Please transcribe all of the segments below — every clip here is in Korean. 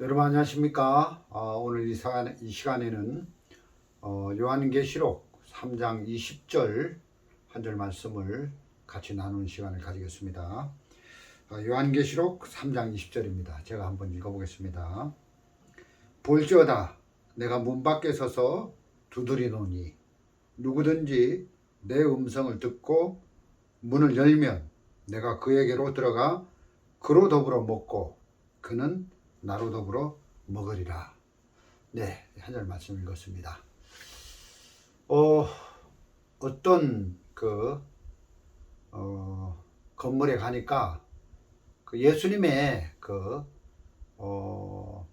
여러분 안녕하십니까? 어, 오늘 이, 시간, 이 시간에는 어, 요한계시록 3장 20절 한 절 말씀을 같이 나누는 시간을 가지겠습니다. 어, 요한계시록 3장 20절입니다. 제가 한번 읽어보겠습니다. 볼지어다 내가 문 밖에 서서 두드리노니 누구든지 내 음성을 듣고 문을 열면 내가 그에게로 들어가 그로 더불어 먹고 그는 나로 더불어 먹으리라. 네, 한 절 말씀 읽었습니다. 어, 어떤 그, 어, 건물에 가니까 그 예수님의 그, 어,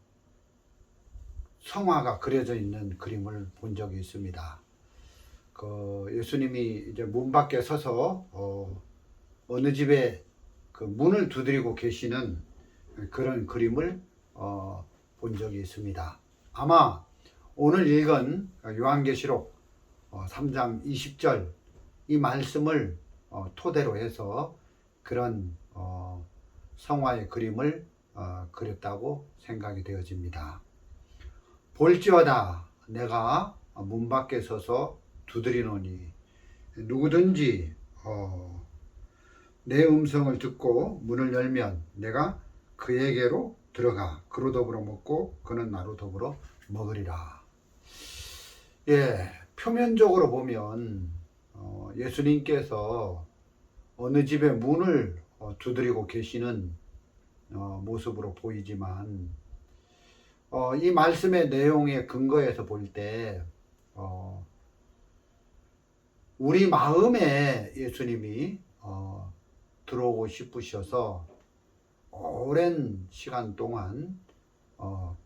성화가 그려져 있는 그림을 본 적이 있습니다. 그 예수님이 이제 문 밖에 서서 어, 어느 집에 그 문을 두드리고 계시는 그런 그림을 어, 본 적이 있습니다. 아마 오늘 읽은 요한계시록 어, 3장 20절 이 말씀을 어, 토대로 해서 그런 어, 성화의 그림을 어, 그렸다고 생각이 되어집니다. 볼지어다 내가 문 밖에 서서 두드리노니 누구든지 어, 내 음성을 듣고 문을 열면 내가 그에게로 들어가 그로 더불어 먹고 그는 나로 더불어 먹으리라. 예, 표면적으로 보면 어, 예수님께서 어느 집의 문을 어, 두드리고 계시는 어, 모습으로 보이지만 어, 이 말씀의 내용의 근거에서 볼때 어, 우리 마음에 예수님이 어, 들어오고 싶으셔서 오랜 시간 동안 어,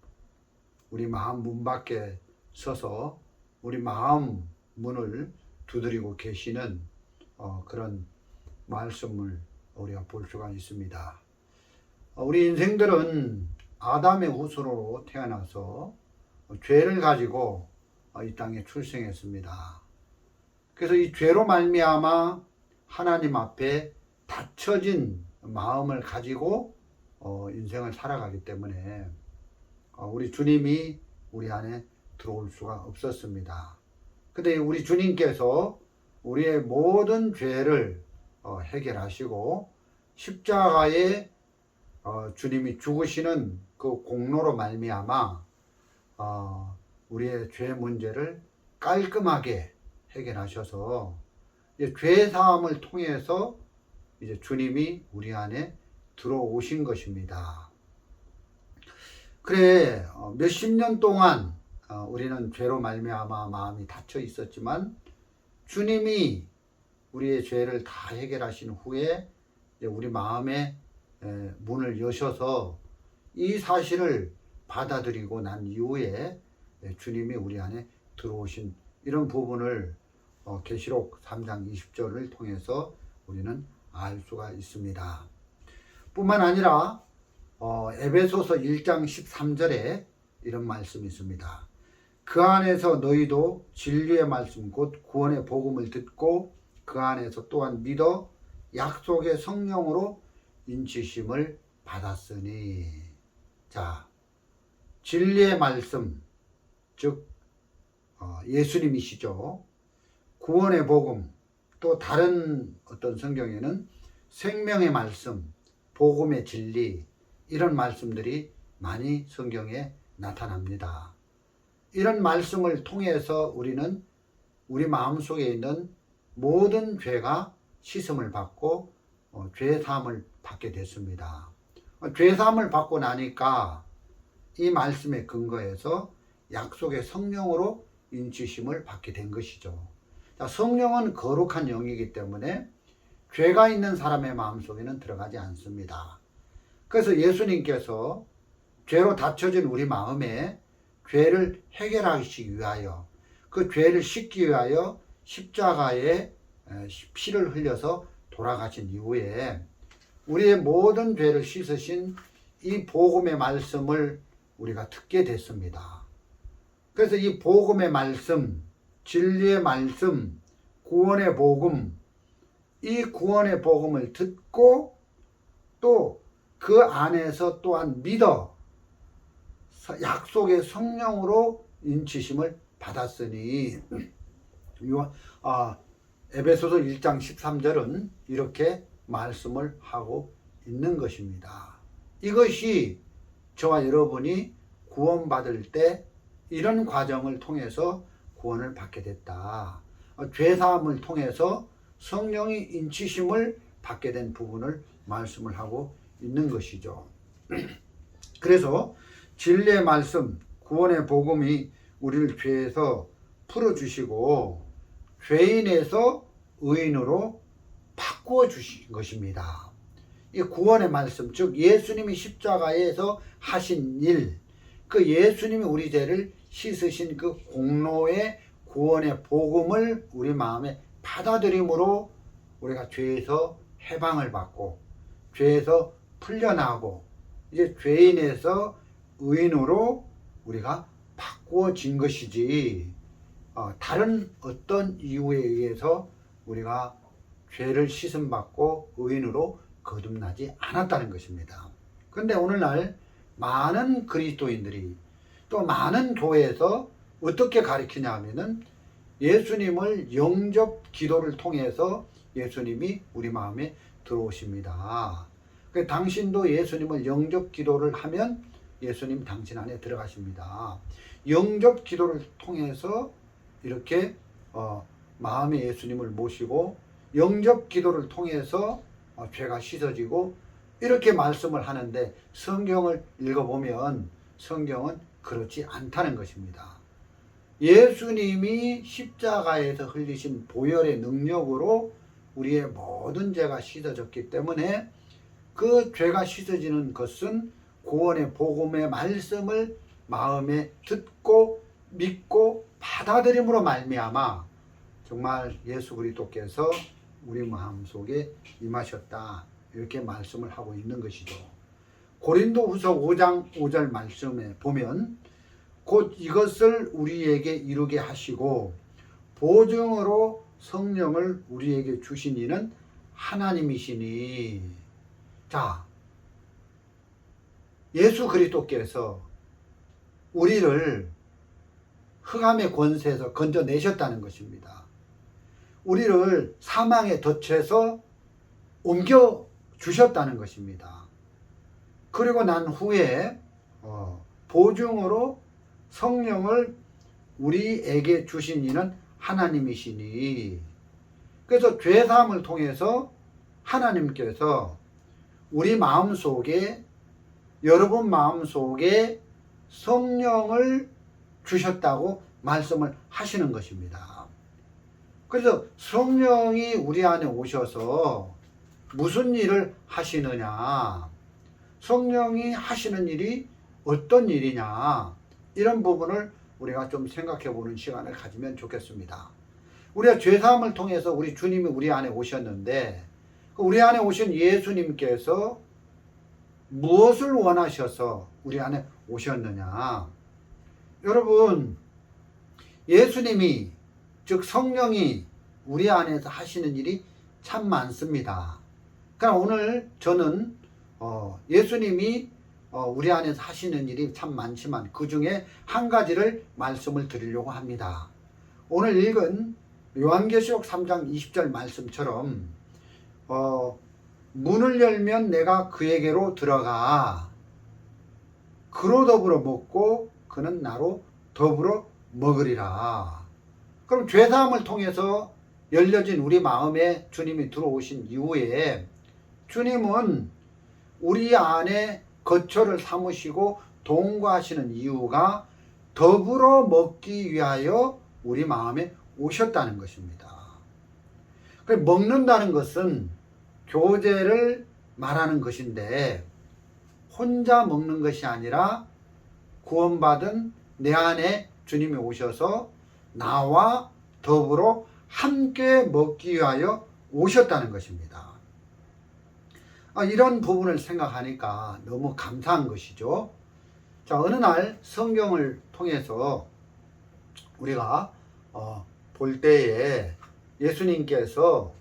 우리 마음 문 밖에 서서 우리 마음 문을 두드리고 계시는 어, 그런 말씀을 우리가 볼 수가 있습니다. 어, 우리 인생들은 아담의 후손으로 태어나서 죄를 가지고 어, 이 땅에 출생했습니다. 그래서 이 죄로 말미암아 하나님 앞에 닫혀진 마음을 가지고 어, 인생을 살아가기 때문에 어, 우리 주님이 우리 안에 들어올 수가 없었습니다. 근데 우리 주님께서 우리의 모든 죄를 어, 해결하시고 십자가에 어, 주님이 죽으시는 그 공로로 말미암아 어, 우리의 죄 문제를 깔끔하게 해결하셔서 죄 사함을 통해서 이제 주님이 우리 안에 들어오신 것입니다. 그래 어, 몇십 년 동안 어, 우리는 죄로 말미암아 마음이 닫혀 있었지만 주님이 우리의 죄를 다 해결하신 후에 우리 마음의 문을 여셔서 이 사실을 받아들이고 난 이후에 주님이 우리 안에 들어오신 이런 부분을 어, 계시록 3장 20절을 통해서 우리는 알 수가 있습니다. 뿐만 아니라 어, 에베소서 1장 13절에 이런 말씀이 있습니다. 그 안에서 너희도 진리의 말씀 곧 구원의 복음을 듣고 그 안에서 또한 믿어 약속의 성령으로 인치심을 받았으니 자 진리의 말씀 즉 어, 예수님이시죠. 구원의 복음 또 다른 어떤 성경에는 생명의 말씀, 복음의 진리 이런 말씀들이 많이 성경에 나타납니다. 이런 말씀을 통해서 우리는 우리 마음속에 있는 모든 죄가 씻음을 받고 어, 죄 사함을 받게 됐습니다. 어, 죄 사함을 받고 나니까 이 말씀의 근거에서 약속의 성령으로 인치심을 받게 된 것이죠. 자, 성령은 거룩한 영이기 때문에 죄가 있는 사람의 마음속에는 들어가지 않습니다. 그래서 예수님께서 죄로 닫혀진 우리 마음에 죄를 해결하시기 위하여 그 죄를 씻기 위하여 십자가에 피를 흘려서 돌아가신 이후에 우리의 모든 죄를 씻으신 이 복음의 말씀을 우리가 듣게 됐습니다. 그래서 이 복음의 말씀, 진리의 말씀, 구원의 복음, 이 구원의 복음을 듣고 또 그 안에서 또한 믿어 서- 약속의 성령으로 인치심을 받았으니 아 에베소서 1장 13절은 이렇게 말씀을 하고 있는 것입니다. 이것이 저와 여러분이 구원받을 때 이런 과정을 통해서 구원을 받게 됐다. 어, 죄사함을 통해서 성령이 인치심을 받게 된 부분을 말씀을 하고 있는 것이죠. 그래서 진리의 말씀, 구원의 복음이 우리를 죄에서 풀어주시고 죄인에서 의인으로 바꾸어 주신 것입니다. 이 구원의 말씀, 즉 예수님이 십자가에서 하신 일, 그 예수님이 우리 죄를 씻으신 그 공로의 구원의 복음을 우리 마음에 받아들임으로 우리가 죄에서 해방을 받고 죄에서 풀려나고 이제 죄인에서 의인으로 우리가 바꾸어진 것이지 어, 다른 어떤 이유에 의해서 우리가 죄를 씻음 받고 의인으로 거듭나지 않았다는 것입니다. 그런데 오늘날 많은 그리스도인들이 또 많은 교회에서 어떻게 가르치냐 하면은 예수님을 영접 기도를 통해서 예수님이 우리 마음에 들어오십니다. 그 당신도 예수님을 영접 기도를 하면 예수님 당신 안에 들어가십니다. 영접 기도를 통해서 이렇게 어, 마음의 예수님을 모시고 영접 기도를 통해서 어, 죄가 씻어지고 이렇게 말씀을 하는데 성경을 읽어보면 성경은 그렇지 않다는 것입니다. 예수님이 십자가에서 흘리신 보혈의 능력으로 우리의 모든 죄가 씻어졌기 때문에 그 죄가 씻어지는 것은 구원의 복음의 말씀을 마음에 듣고 믿고 받아들임으로 말미암아 정말 예수 그리스도께서 우리 마음 속에 임하셨다 이렇게 말씀을 하고 있는 것이죠. 고린도후서 5장 5절 말씀에 보면 곧 이것을 우리에게 이루게 하시고 보증으로 성령을 우리에게 주신 이는 하나님이시니 자 예수 그리스도께서 우리를 흑암의 권세에서 건져내셨다는 것입니다. 우리를 사망의 덫에서 옮겨 주셨다는 것입니다. 그리고 난 후에 어, 보증으로 성령을 우리에게 주신 이는 하나님이시니 그래서 죄 사함을 통해서 하나님께서 우리 마음 속에 여러분 마음 속에 성령을 주셨다고 말씀을 하시는 것입니다. 그래서 성령이 우리 안에 오셔서 무슨 일을 하시느냐? 성령이 하시는 일이 어떤 일이냐? 이런 부분을 우리가 좀 생각해 보는 시간을 가지면 좋겠습니다. 우리가 죄사함을 통해서 우리 주님이 우리 안에 오셨는데 그 우리 안에 오신 예수님께서 무엇을 원하셔서 우리 안에 오셨느냐? 여러분, 예수님이, 즉 성령이 우리 안에서 하시는 일이 참 많습니다. 그러나 오늘 저는 어, 예수님이 어, 우리 안에서 하시는 일이 참 많지만 그 중에 한 가지를 말씀을 드리려고 합니다. 오늘 읽은 요한계시록 3장 20절 말씀처럼 어, 문을 열면 내가 그에게로 들어가 그로 더불어 먹고 그는 나로 더불어 먹으리라. 그럼 죄사함을 통해서 열려진 우리 마음에 주님이 들어오신 이후에 주님은 우리 안에 거처를 삼으시고 동거하시는 이유가 더불어 먹기 위하여 우리 마음에 오셨다는 것입니다. 그 먹는다는 것은 교제를 말하는 것인데 혼자 먹는 것이 아니라 구원받은 내 안에 주님이 오셔서 나와 더불어 함께 먹기 위하여 오셨다는 것입니다. 아, 이런 부분을 생각하니까 너무 감사한 것이죠. 자, 어느 날 성경을 통해서 우리가 어, 볼 때에 예수님께서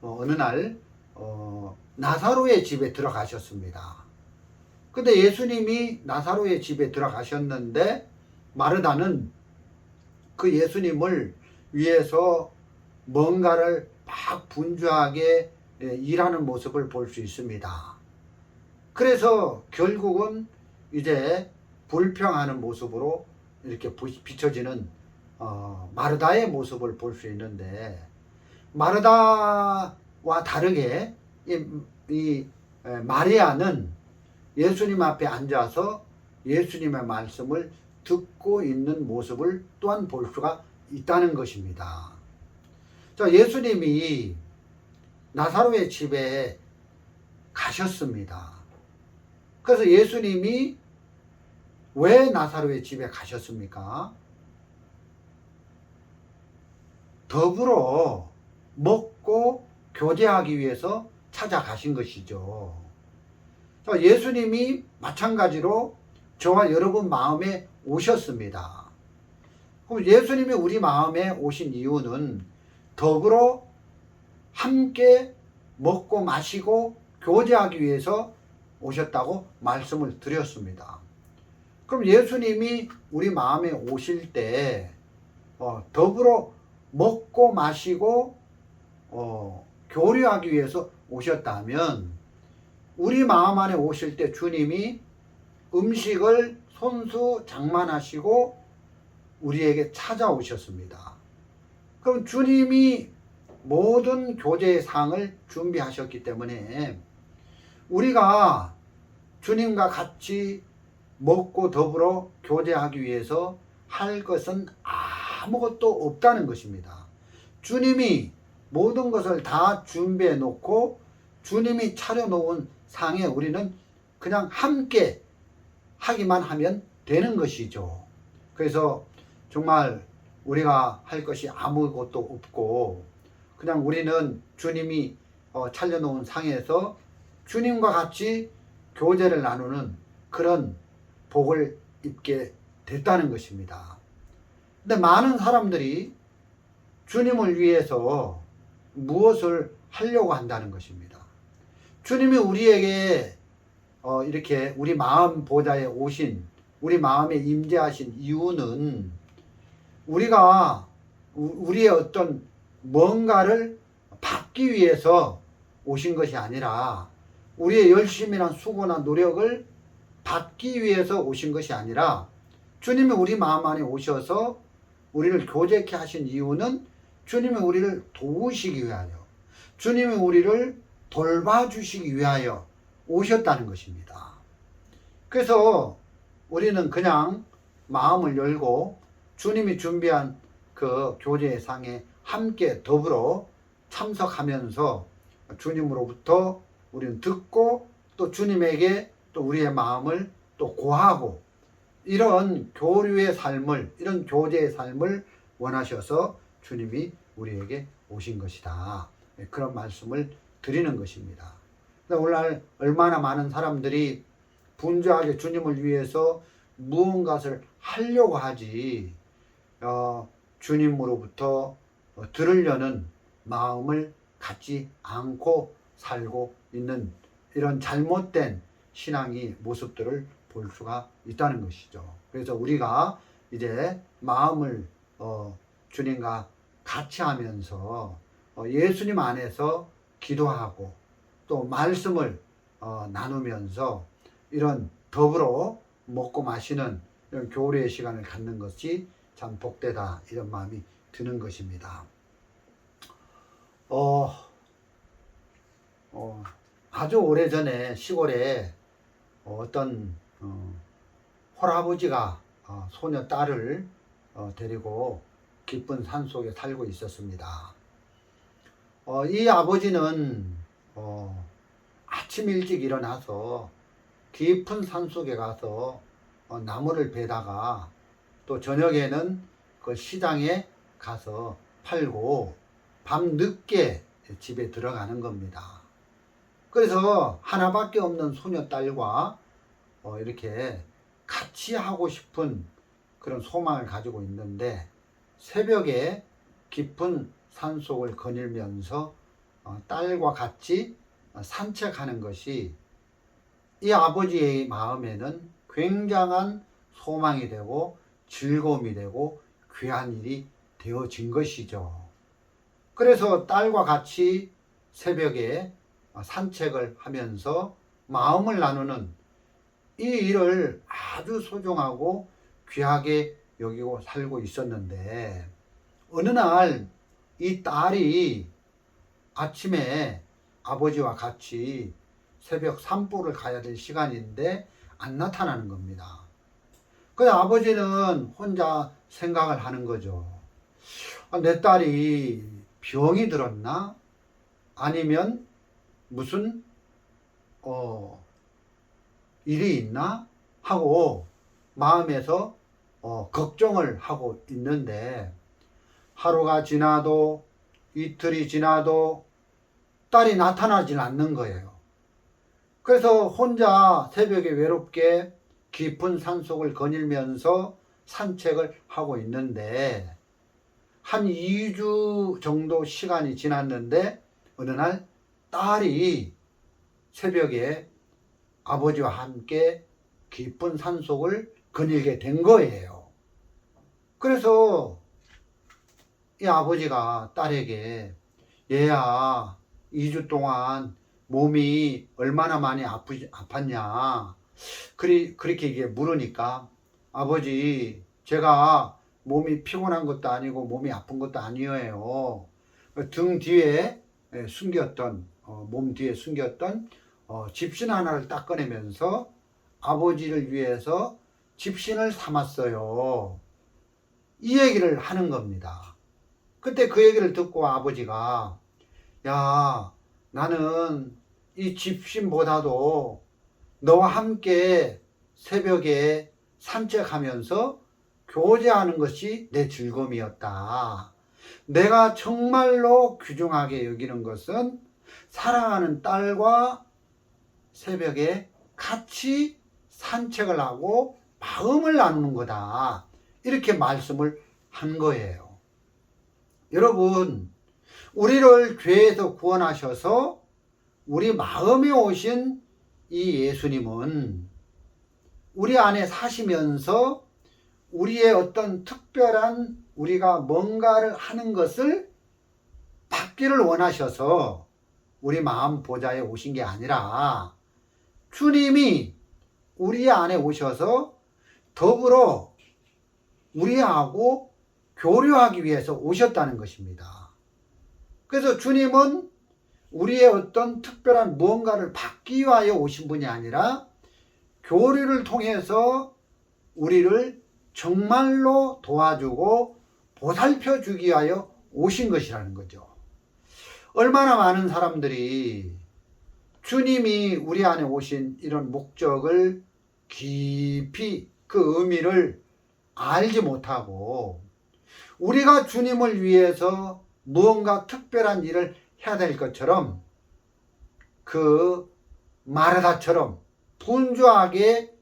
어, 어느 날 어, 나사로의 집에 들어가셨습니다. 근데 예수님이 나사로의 집에 들어가셨는데 마르다는 그 예수님을 위해서 뭔가를 막 분주하게 예, 일하는 모습을 볼 수 있습니다. 그래서 결국은 이제 불평하는 모습으로 이렇게 부- 비춰지는 어, 마르다의 모습을 볼 수 있는데 마르다와 다르게 이, 이 에, 마리아는 예수님 앞에 앉아서 예수님의 말씀을 듣고 있는 모습을 또한 볼 수가 있다는 것입니다. 자, 예수님이 나사로의 집에 가셨습니다. 그래서 예수님이 왜 나사로의 집에 가셨습니까? 더불어 먹고 교제하기 위해서 찾아가신 것이죠. 자, 예수님이 마찬가지로 저와 여러분 마음에 오셨습니다. 그럼 예수님이 우리 마음에 오신 이유는 더불어 함께 먹고 마시고 교제하기 위해서 오셨다고 말씀을 드렸습니다. 그럼 예수님이 우리 마음에 오실 때 어, 더불어 먹고 마시고 어, 교류하기 위해서 오셨다면 우리 마음 안에 오실 때 주님이 음식을 손수 장만하시고 우리에게 찾아오셨습니다. 그럼 주님이 모든 교제의 상을 준비하셨기 때문에 우리가 주님과 같이 먹고 더불어 교제하기 위해서 할 것은 아무것도 없다는 것입니다. 주님이 모든 것을 다 준비해 놓고 주님이 차려 놓은 상에 우리는 그냥 함께 하기만 하면 되는 것이죠. 그래서 정말 우리가 할 것이 아무것도 없고 그냥 우리는 주님이 어, 차려놓은 상에서 주님과 같이 교제를 나누는 그런 복을 입게 됐다는 것입니다. 근데 많은 사람들이 주님을 위해서 무엇을 하려고 한다는 것입니다. 주님이 우리에게 어, 이렇게 우리 마음 보좌에 오신 우리 마음에 임재하신 이유는 우리가 우- 우리의 어떤 뭔가를 받기 위해서 오신 것이 아니라 우리의 열심이나 수고나 노력을 받기 위해서 오신 것이 아니라 주님이 우리 마음 안에 오셔서 우리를 교제케 하신 이유는 주님이 우리를 도우시기 위하여 주님이 우리를 돌봐주시기 위하여 오셨다는 것입니다. 그래서 우리는 그냥 마음을 열고 주님이 준비한 그 교제의 상에 함께 더불어 참석하면서 주님으로부터 우리는 듣고 또 주님에게 또 우리의 마음을 또 고하고 이런 교류의 삶을 이런 교제의 삶을 원하셔서 주님이 우리에게 오신 것이다. 네, 그런 말씀을 드리는 것입니다. 근데 오늘날 얼마나 많은 사람들이 분주하게 주님을 위해서 무언가를 하려고 하지 어, 주님으로부터 어, 들으려는 마음을 갖지 않고 살고 있는 이런 잘못된 신앙의 모습들을 볼 수가 있다는 것이죠. 그래서 우리가 이제 마음을 어, 주님과 같이 하면서 어, 예수님 안에서 기도하고 또 말씀을 어, 나누면서 이런 더불어 먹고 마시는 이런 교류의 시간을 갖는 것이 참 복되다 이런 마음이 드는 것입니다. 어, 어, 아주 오래 전에 시골에 어떤 어, 홀아버지가 어, 소녀 딸을 어, 데리고 깊은 산 속에 살고 있었습니다. 어, 이 아버지는 어, 아침 일찍 일어나서 깊은 산 속에 가서 어, 나무를 베다가 또 저녁에는 그 시장에 가서 팔고 밤 늦게 집에 들어가는 겁니다. 그래서 하나밖에 없는 소녀딸과 어, 이렇게 같이 하고 싶은 그런 소망을 가지고 있는데 새벽에 깊은 산속을 거닐면서 어, 딸과 같이 어, 산책하는 것이 이 아버지의 마음에는 굉장한 소망이 되고 즐거움이 되고 귀한 일이 되어진 것이죠. 그래서 딸과 같이 새벽에 산책을 하면서 마음을 나누는 이 일을 아주 소중하고 귀하게 여기고 살고 있었는데 어느 날 이 딸이 아침에 아버지와 같이 새벽 산보를 가야 될 시간인데 안 나타나는 겁니다. 그 아버지는 혼자 생각을 하는 거죠. 아, 내 딸이 병이 들었나? 아니면 무슨 어 일이 있나? 하고 마음에서 어, 걱정을 하고 있는데 하루가 지나도 이틀이 지나도 딸이 나타나질 않는 거예요. 그래서 혼자 새벽에 외롭게 깊은 산속을 거닐면서 산책을 하고 있는데 한 2주 정도 시간이 지났는데 어느 날 딸이 새벽에 아버지와 함께 깊은 산속을 거닐게 된 거예요. 그래서 이 아버지가 딸에게 얘야 2주 동안 몸이 얼마나 많이 아프, 아팠냐 그리, 그렇게 물으니까 아버지 제가 몸이 피곤한 것도 아니고 몸이 아픈 것도 아니에요. 등 뒤에 숨겼던 어, 몸 뒤에 숨겼던 어, 집신 하나를 딱 꺼내면서 아버지를 위해서 집신을 삼았어요. 이 얘기를 하는 겁니다. 그때 그 얘기를 듣고 아버지가 야 나는 이 집신보다도 너와 함께 새벽에 산책하면서 교제하는 것이 내 즐거움이었다. 내가 정말로 귀중하게 여기는 것은 사랑하는 딸과 새벽에 같이 산책을 하고 마음을 나누는 거다. 이렇게 말씀을 한 거예요. 여러분, 우리를 죄에서 구원하셔서 우리 마음에 오신 이 예수님은 우리 안에 사시면서 우리의 어떤 특별한 우리가 뭔가를 하는 것을 받기를 원하셔서 우리 마음 보좌에 오신 게 아니라 주님이 우리 안에 오셔서 더불어 우리하고 교류하기 위해서 오셨다는 것입니다. 그래서 주님은 우리의 어떤 특별한 무언가를 받기 위하여 오신 분이 아니라 교류를 통해서 우리를 정말로 도와주고 보살펴 주기 위하여 오신 것이라는 거죠. 얼마나 많은 사람들이 주님이 우리 안에 오신 이런 목적을 깊이 그 의미를 알지 못하고 우리가 주님을 위해서 무언가 특별한 일을 해야 될 것처럼 그 마르다처럼 분주하게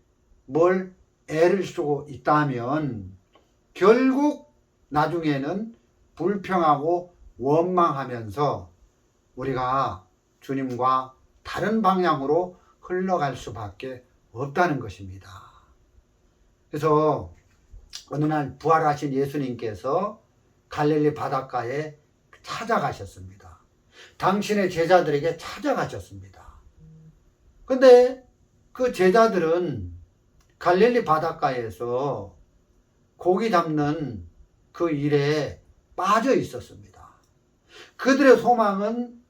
뭘 애를 쓰고 있다면 결국 나중에는 불평하고 원망하면서 우리가 주님과 다른 방향으로 흘러갈 수밖에 없다는 것입니다. 그래서 어느 날 부활하신 예수님께서 갈릴리 바닷가에 찾아가셨습니다. 당신의 제자들에게 찾아가셨습니다. 근데 그 제자들은 갈릴리 바닷가에서 고기 잡는 그 일에 빠져 있었습니다. 그들의 소망은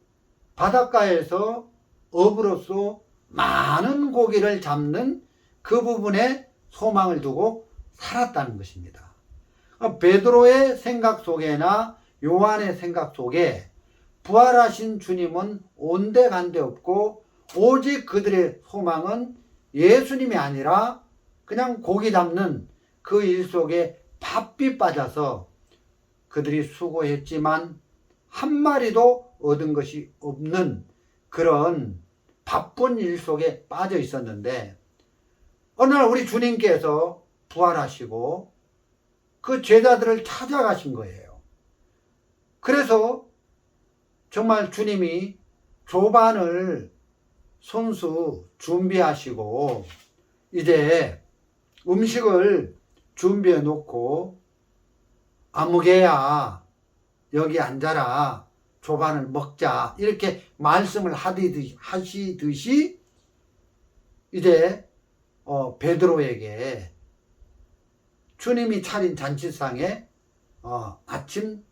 바닷가에서 업으로서 많은 고기를 잡는 그 부분에 소망을 두고 살았다는 것입니다. 베드로의 생각 속에나 요한의 생각 속에 부활하신 주님은 온데간데 없고 오직 그들의 소망은 예수님이 아니라 그냥 고기 잡는 그 일 속에 바삐 빠져서 그들이 수고했지만 한 마리도 얻은 것이 없는 그런 바쁜 일 속에 빠져 있었는데 어느 날 우리 주님께서 부활하시고 그 제자들을 찾아가신 거예요. 그래서 정말 주님이 조반을 손수 준비하시고 이제 음식을 준비해 놓고 아무개야 여기 앉아라 조반을 먹자 이렇게 말씀을 하시듯이 이제 어, 베드로에게 주님이 차린 잔치상에 어, 아침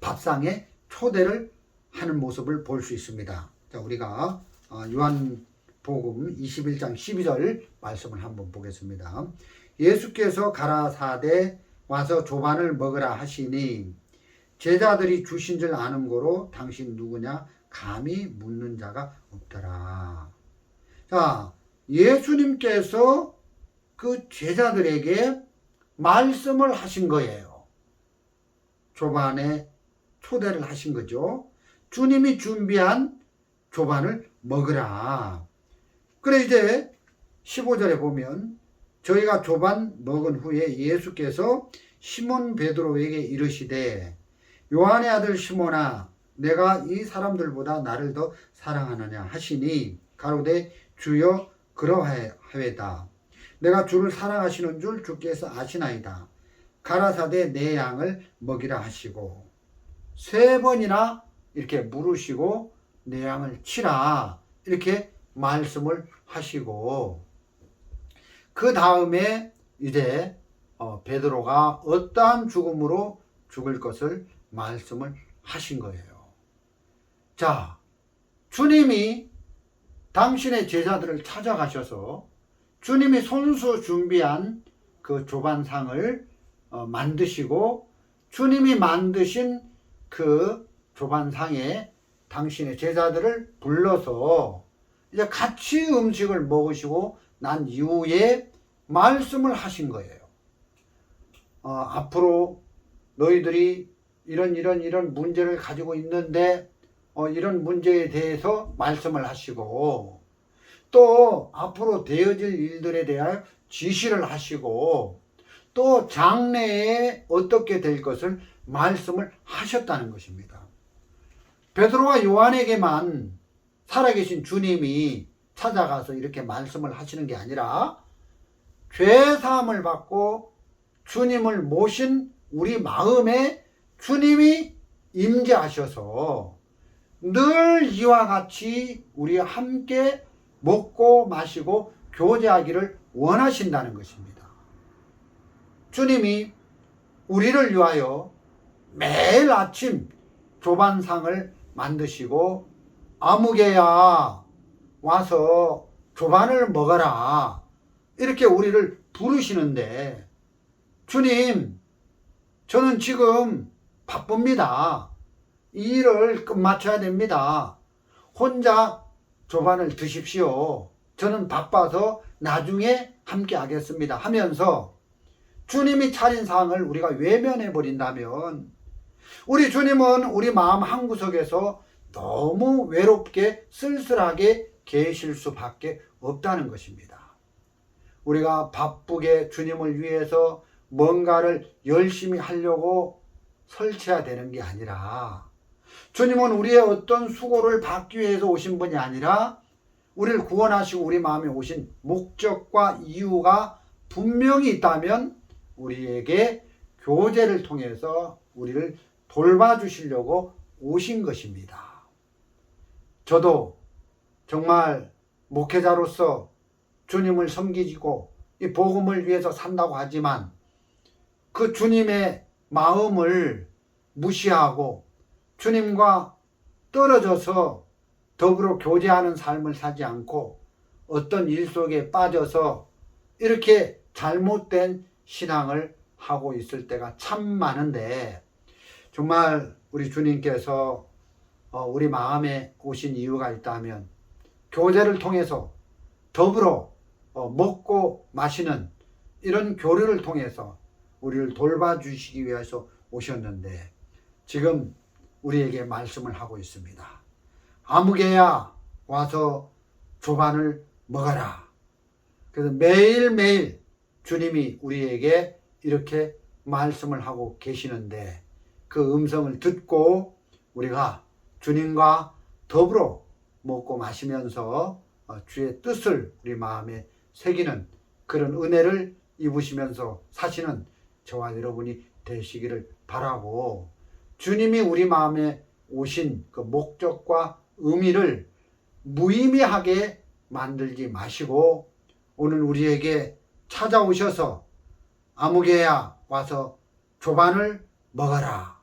밥상에 초대를 하는 모습을 볼 수 있습니다. 자, 우리가 어, 요한 복음 21장 12절 말씀을 한번 보겠습니다. 예수께서 가라사대 와서 조반을 먹으라 하시니 제자들이 주신 줄 아는 거로 당신 누구냐 감히 묻는 자가 없더라. 자, 예수님께서 그 제자들에게 말씀을 하신 거예요. 조반에 초대를 하신 거죠. 주님이 준비한 조반을 먹으라. 그래 이제 15절에 보면 저희가 조반 먹은 후에 예수께서 시몬 베드로에게 이르시되 요한의 아들 시몬아 내가 이 사람들보다 나를 더 사랑하느냐 하시니 가로되 주여 그러하외다. 내가 주를 사랑하시는 줄 주께서 아시나이다. 가라사대 내 양을 먹이라 하시고 세 번이나 이렇게 물으시고 내 양을 치라. 이렇게 말씀을 하시고 그 다음에 이제 어, 베드로가 어떠한 죽음으로 죽을 것을 말씀을 하신 거예요. 자, 주님이 당신의 제자들을 찾아가셔서 주님이 손수 준비한 그 조반상을 어, 만드시고 주님이 만드신 그 조반상에 당신의 제자들을 불러서 이제 같이 음식을 먹으시고 난 이후에 말씀을 하신 거예요. 어, 앞으로 너희들이 이런 이런 이런 문제를 가지고 있는데 어, 이런 문제에 대해서 말씀을 하시고 또 앞으로 되어질 일들에 대하여 지시를 하시고 또 장래에 어떻게 될 것을 말씀을 하셨다는 것입니다. 베드로와 요한에게만 살아계신 주님이 찾아가서 이렇게 말씀을 하시는 게 아니라 죄 사함을 받고 주님을 모신 우리 마음에 주님이 임재하셔서 늘 이와 같이 우리 함께 먹고 마시고 교제하기를 원하신다는 것입니다. 주님이 우리를 위하여 매일 아침 조반상을 만드시고 아무개야 와서 조반을 먹어라 이렇게 우리를 부르시는데 주님 저는 지금 바쁩니다. 이 일을 끝마쳐야 됩니다. 혼자 조반을 드십시오. 저는 바빠서 나중에 함께 하겠습니다. 하면서 주님이 차린 상을 우리가 외면해 버린다면 우리 주님은 우리 마음 한구석에서 너무 외롭게 쓸쓸하게 계실 수밖에 없다는 것입니다. 우리가 바쁘게 주님을 위해서 뭔가를 열심히 하려고 설치해야 되는 게 아니라 주님은 우리의 어떤 수고를 받기 위해서 오신 분이 아니라 우리를 구원하시고 우리 마음에 오신 목적과 이유가 분명히 있다면 우리에게 교제를 통해서 우리를 돌봐주시려고 오신 것입니다. 저도 정말 목회자로서 주님을 섬기고 이 복음을 위해서 산다고 하지만 그 주님의 마음을 무시하고 주님과 떨어져서 더불어 교제하는 삶을 사지 않고 어떤 일 속에 빠져서 이렇게 잘못된 신앙을 하고 있을 때가 참 많은데 정말 우리 주님께서 어, 우리 마음에 오신 이유가 있다면 교제를 통해서 더불어 어, 먹고 마시는 이런 교류를 통해서 우리를 돌봐주시기 위해서 오셨는데 지금 우리에게 말씀을 하고 있습니다. 아무개야 와서 조반을 먹어라. 그래서 매일매일 주님이 우리에게 이렇게 말씀을 하고 계시는데 그 음성을 듣고 우리가 주님과 더불어 먹고 마시면서 어, 주의 뜻을 우리 마음에 새기는 그런 은혜를 입으시면서 사시는 저와 여러분이 되시기를 바라고 주님이 우리 마음에 오신 그 목적과 의미를 무의미하게 만들지 마시고 오늘 우리에게 찾아오셔서 아무개야 와서 조반을 먹어라.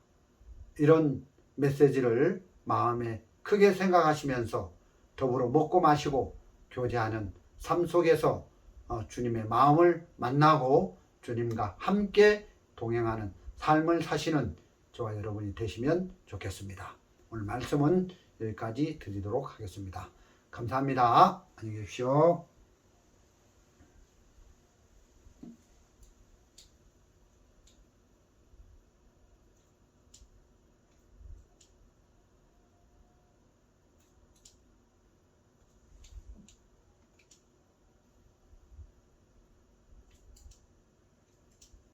이런 메시지를 마음에 크게 생각하시면서 더불어 먹고 마시고 교제하는 삶 속에서 어, 주님의 마음을 만나고 주님과 함께 동행하는 삶을 사시는 저와 여러분이 되시면 좋겠습니다. 오늘 말씀은 여기까지 드리도록 하겠습니다. 감사합니다. 안녕히 계십시오.